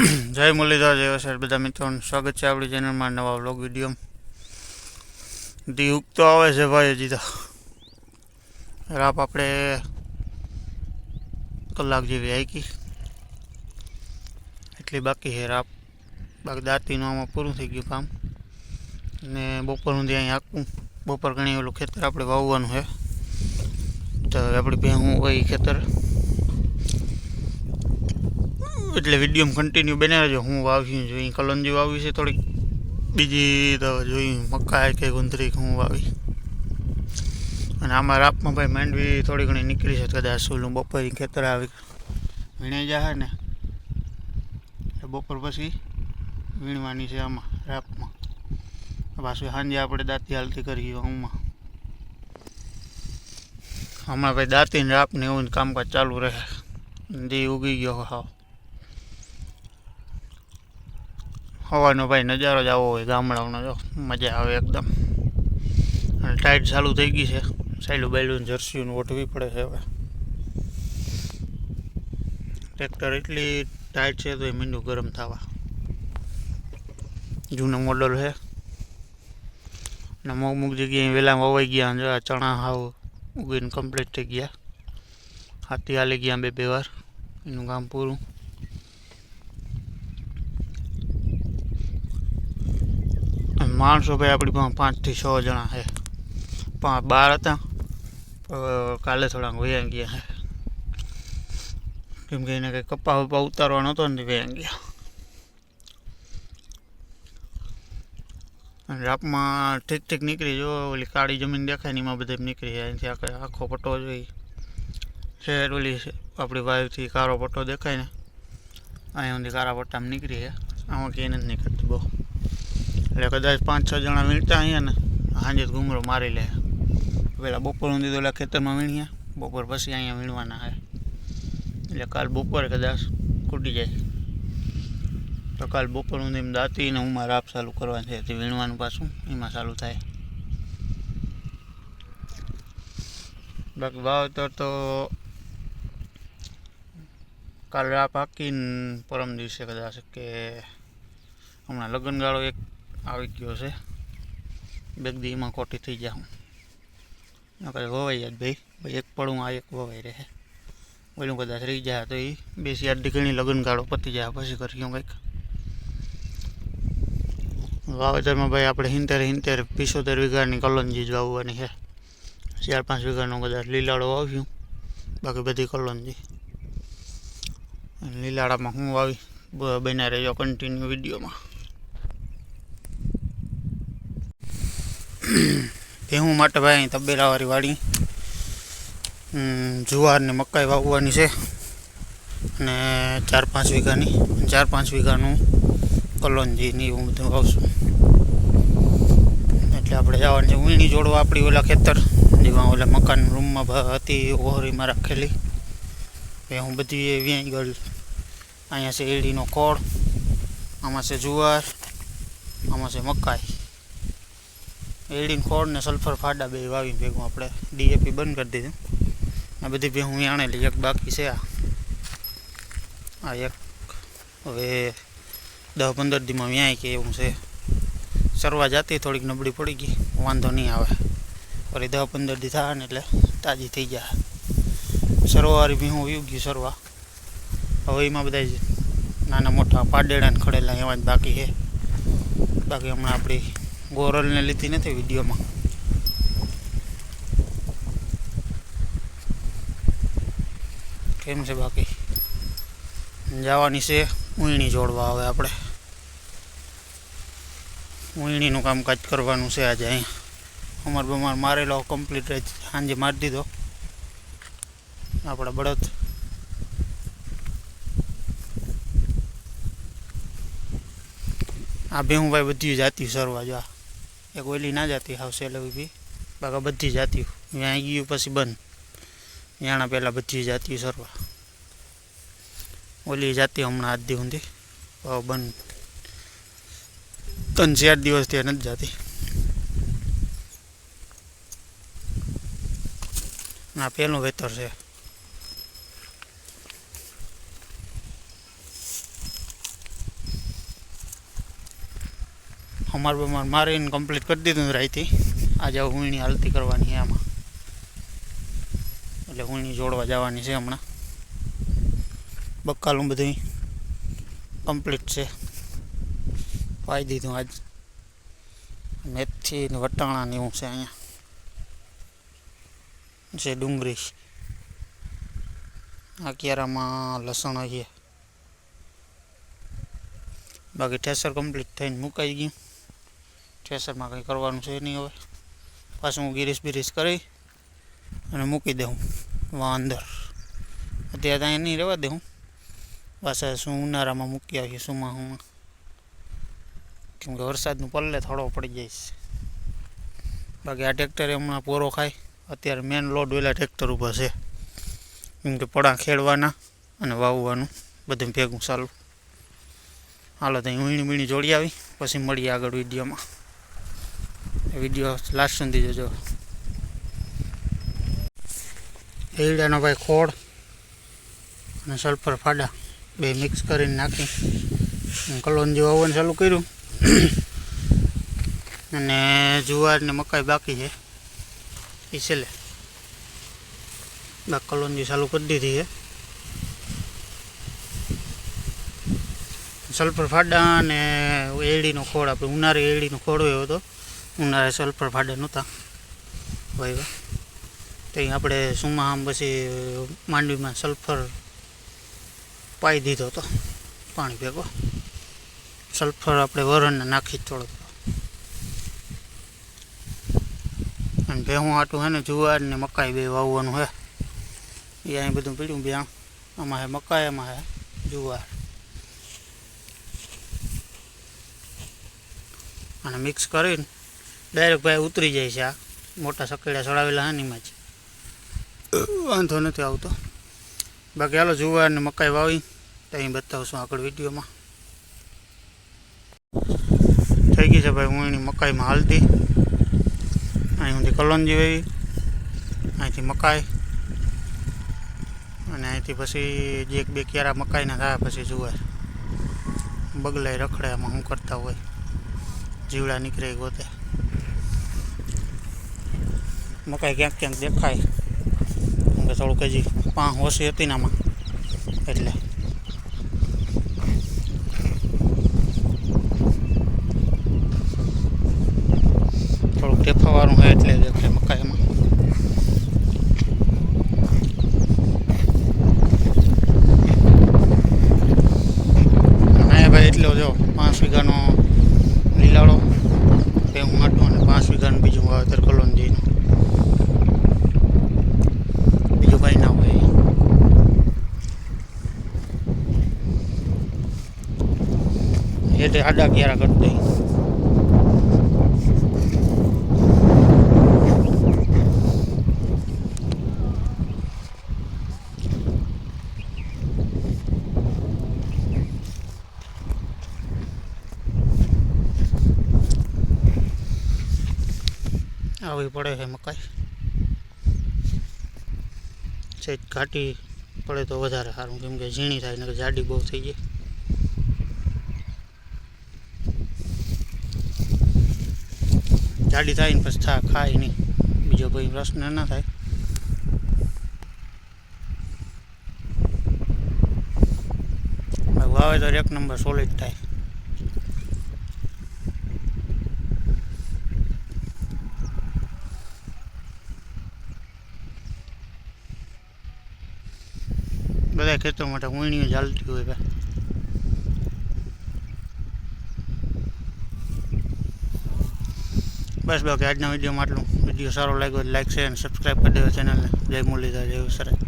જય મુરલીધર, જય સર બધા મિત્રોનું સ્વાગત છે આપણી ચેનલમાં નવા વ્લોગ વીડિયો દી ઉગતો આવે છે ભાઈ હજી તો. રાપ આપણે કલાક જેવી આઈકી એટલી બાકી છે રાપ. બાકી દાંતીનું આમાં પૂરું થઈ ગયું કામ. ને બપોરનું ત્યાં અહીં આખું બપોર ઘણી ઓલું ખેતર આપણે વાવવાનું છે. તો આપણી ભેહું હોય ખેતર. એટલે વીડિયો કન્ટિન્યુ બનાવે છે હું વાવ્યું જોઈ કલંજી વાવી છે થોડીક. બીજી તો જોઈ, મકાઈ કે ગુંદરી હું વાવી. અને આમાં રાપમાં ભાઈ માંડવી થોડી ઘણી નીકળી છે, કદાચ ઓલું બપોર ખેતર આવી. વીણાઈ જાય ને. બપોર પછી વીણવાની છે આમાં, રાપમાં. પાછું સાંજે આપણે દાંતી હાલતી કરીએ આમાં હમણાં ભાઈ દાંતી ને રાપ ને એવું કામકાજ ચાલુ રહે. દી ઉગી ગયો હાવ. હવાનો ભાઈ નજારો જ આવો હોય, ગામડાઓનો જો, મજા આવે એકદમ. અને ટાઈટ ચાલુ થઈ ગઈ છે. સાયલું બાયલું જર્સીનું ઓઢવી પડે છે હવે. ટ્રેક્ટર એટલી ટાઈટ છે તો એ મીંડું ગરમ થવા. જૂનું મોડલ છે. અને અમુક અમુક જગ્યાએ વહેલા વવાઈ ગયા જો, આ ચણા હાવ ઉગીને કમ્પ્લીટ થઈ ગયા. હાથી હાલી ગયા બે બે વાર. એનું કામ પૂરું. માણસો ભાઈ આપણી પાસે પાંચથી છ જણા છે. પાંચ, બાર હતા. કાલે થોડાક વયા ગયા છે. કેમ કે એને કંઈ કપા વપા ઉતારવાનો હતો ને વયા ગયા. અને રાપમાં ઠીક ઠીક નીકળી જો, ઓલી કાળી જમીન દેખાય ને એમાં બધે નીકળી જાય. અહીંથી આખો આખો પટ્ટો જોઈ શહેર ઓલી આપણી વાયુથી કાળો પટ્ટો દેખાય ને, અહીંયા સુધી કાળા પટ્ટામાં નીકળી જાય આમાં ક્યાંય નથી નીકળતી બહુ એટલે કદાચ પાંચ છ જણા વીણતા અહીંયા ને, સાંજે જ ઘૂમરો મારી લે. પહેલાં બપોર તો ઓલા ખેતરમાં વીણ્યા બપોર પછી અહીંયા વીણવાના છે. એટલે કાલ બપોરે કદાચ કૂટી જાય. તો કાલ બપોર સુધી એમ દાંતીને હું મારા આપ ચાલુ કરવાની છે તે વીણવાનું પાછું, એમાં ચાલુ થાય. બાકી વાવતર તો કાલ રાપ હાકીને પરમ દિવસે કદાચ કે હમણાં લગ્નગાળો એક આવી ગયો છે. બેગ દીમાં ખોટી થઈ જાઉં. નકર વવાઈ જાય ભાઈ. ભાઈ એક પડું આ એક વવાઈ રહે. ઓલું કદાચ રહી જાય તો એ બેસી આડી ઘણી લગ્નગાળો પતી જાય પછી કર્યું કંઈક. વાવેતરમાં ભાઈ આપણે હિંતેર હિંતેર પિસોતેર વીઘાની કલંજી જ વાવવાની છે. ચાર પાંચ વીઘાનો કદાચ લીલાડો વાવ્યું બાકી બધી કલંજી અને લીલાડામાં હું વાવી, બ- બન્યા રહેજો કન્ટિન્યુ વિડીયોમાં. ભેહું માટે ભાઈ અહીં તબેલાવાળી વાડી. જુવાર ને મકાઈ વાવવાની છે. અને ચાર પાંચ વીઘાની, ચાર પાંચ વીઘાનું કલોનજીની હું બધું વાવશું એટલે આપણે જવાની વીણી જોડવા આપણી ઓલા ખેતર. જેમાં ઓલા મકાન રૂમમાં હતી, ઓહરીમાં રાખેલી. એ હું બધી વ્યાઈ ગયેલ અહીંયા છે એડીનો ખોળ, આમાં છે જુવાર, આમાં છે મકાઈ. એડીન ખોળ ને સલ્ફર ફાડા બે વાવી ભેગું આપણે ડીએપી બંધ કરી દીધું. આ બધી ભેગું આણેલી એક બાકી છે આ. એક. હવે દસ પંદર દીમાં વ્યાય કે એવું છે. સરવા જાતી થોડીક નબળી પડી ગઈ. વાંધો નહીં આવે. ફરી દસ પંદર દી થાય ને એટલે તાજી થઈ જાય સરવાવાળી ભીહું વયું ગયું સરવા. હવે એમાં બધા નાના મોટા પાડેડા ખડેલા એવા જ બાકી છે. બાકી હમણાં આપણી ગોરલને લીધી નથી વિડીયોમાં. કેમ છે બાકી? જવાની છે ઉઈણી જોડવા હવે આપણે. ઉઈણીનું કામકાજ કરવાનું છે આજે અહીંયા. અમાર બમાર મારેલો કમ્પ્લીટ સાંજે મારી દીધો. આપણા બળદ. આ ભેહું ભાઈ બધી જાતી સરવા જો. એક ઓલી ના જાતી હાવ સેલવી બી બાકા બધી જાતી ત્યાં ગયું પછી બંધ. યાણા પહેલાં બધી જાતી સરવા. ઓલી જાતી હમણાં આજ દી સુધી હવે બંધ. ત્રણ ચાર દિવસથી નથી જાતી. આ પહેલું વેતર છે. અમાર બમાર મારીને કમ્પ્લીટ કરી દીધું રાઈથી. આજે હુંયણી હાલતી કરવાની છે આમાં. એટલે હુણી જોડવા જવાની છે હમણાં. બક્કાલું બધું કમ્પ્લીટ છે. પાઈ દીધું આજ. મેથી વટાણા ને એવું છે અહીંયા. છે ડુંગળી આ ક્યારામાં લસણ છે બાકી ઠેસર કમ્પ્લીટ થઈને મુકાઈ ગયું. ઠેસરમાં કંઈ કરવાનું છે નહીં હવે. પાછું હું ગિરીશ બિરીશ કરી અને મૂકી દઉં વા અંદર. અત્યારે ત્યાં નહીં રહેવા દઉં પાછા શું ઉનાળામાં મૂકી આવીએ સુમાં હું કેમ કે વરસાદનું પલ્લે થોડો પડી છે. બાકી આ ટ્રેક્ટરે હમણાં પોરો ખાય. અત્યારે મેન લોડ વેલા ટ્રેક્ટર ઊભા છે. કેમ કે પડા ખેડવાના અને વાવવાનું, બધું ભેગું ચાલુ. હાલો ત્યાં વીણી વીણી જોડી આવી, પછી મળીએ આગળ વિડીયોમાં. વીડિયો લાસ્ટ સુધી જોજો. એરડાનો ભાઈ ખોળ અને સલ્ફર ફાડા બે મિક્સ કરીને નાખી. કલોન જેવું આવવાનું ચાલુ કર્યું. અને જુવાર ને મકાઈ બાકી છે. એ છેલ્લે. બાકી કલોનજી ચાલુ કરી દીધી છે. સલ્ફર ફાડા અને એડીનો ખોળ, આપણે ઉનાળી એડીનો ખોળ એવો હતો ઉનાળે સલ્ફર ફાડે નહોતા. વાયવા તો આપણે સુમા પછી માંડવીમાં સલ્ફર પાઈ દીધો હતો. પાણી ભેગો. સલ્ફર આપણે વરણને નાખી થોડોક. અને ભેહું આટું હે ને જુવાર ને મકાઈ બે વાવવાનું હે. એ અહીં બધું પીડ્યું બે આમાં હે મકાઈ એમાં હે જુવાર. અને મિક્સ કરીને ડાયરેક્ટ ભાઈ ઉતરી જાય છે આ. મોટા સકેડા ચડાવેલા હાનીમાં જ. વાંધો નથી આવતો. બાકી હાલો જુવાર ને મકાઈ વાવી. તો અહીં બતાવશું આગળ વિડીયોમાં. થઈ ગઈ છે ભાઈ હું એની મકાઈમાં હાલતી. અહીં સુધી કલોંજી વેવી. અહીંથી મકાઈ. અને અહીંથી પછી જે એક બે ક્યારા મકાઈના થાય પછી જુવાર. બગલાઈ રખડે એમાં શું કરતા હોય. જીવડા નીકળે ગોતે. મકાઈ ક્યાંક ક્યાંક દેખાય. કેમ કે થોડુંક હજી પાંચ ઓછી હતી ને આમાં. એટલે. થોડુંક ટેફાવાળું હોય એટલે દેખાય મકાઈમાં. અહીંયા ભાઈ એટલો જો, પાંચ વીઘાનો લીલાડો હું માટું અને પાંચ વીઘાનું બીજું વાવેતર કલોન બીજું કંઈ ના હોય એટલે આડા ક્યારા કરી દઈ આવી પડે છે મકાઈ. સહેજ ઘાટી પડે તો વધારે સારું. કેમ કે ઝીણી થાય ને જાડી બહુ થઈ જાય. જાડી થાય ને પછી થા, ખાય નહીં. બીજો કોઈ પ્રશ્ન ના થાય. વાવેતર એક નંબર સોલિડ થાય. બધા ખેતરો માટે ઊણીઓ ચાલતી હોય બસ બાકી આજના વિડીયોમાં આટલું. વીડિયો સારો લાગ્યો લાઈક શેર અને સબસ્ક્રાઈબ કરી દેવો ચેનલને. જય મુરલીધર, જય સરાય